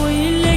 回忆。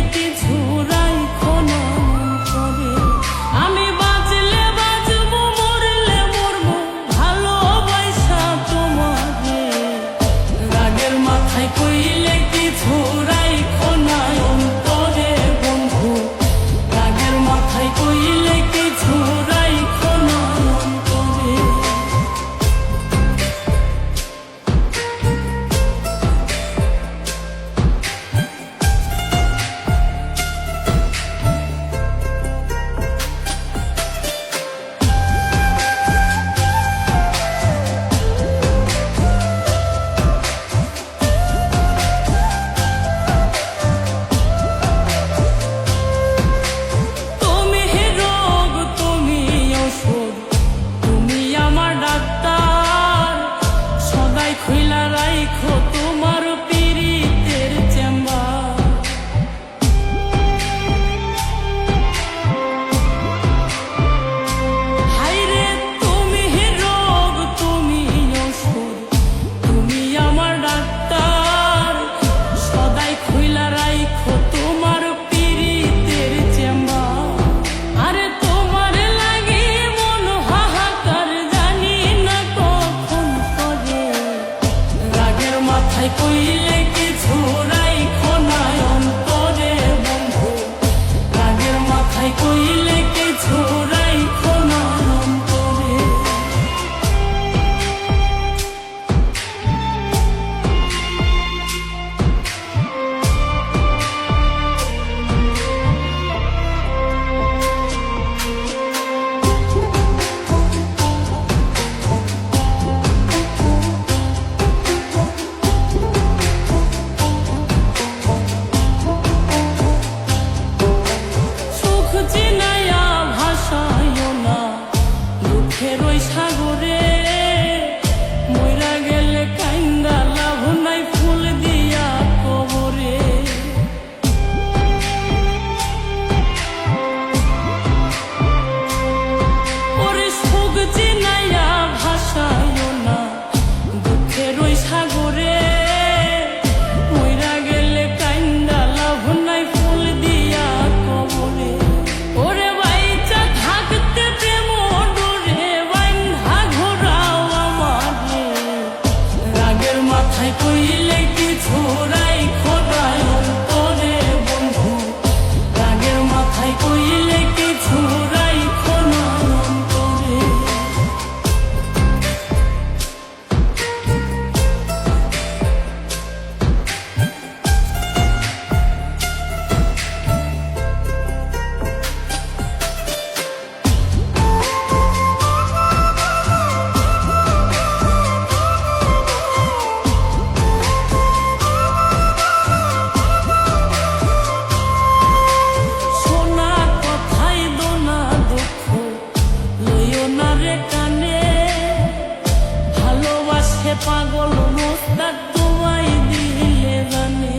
আছে পাগল মোস্তার তোমায় দিলে জানে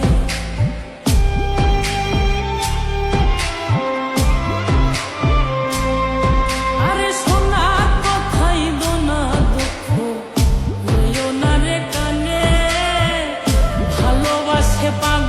আরে সোনা, কথাই দোনা না রে কানে। ভালোবাসে পাগল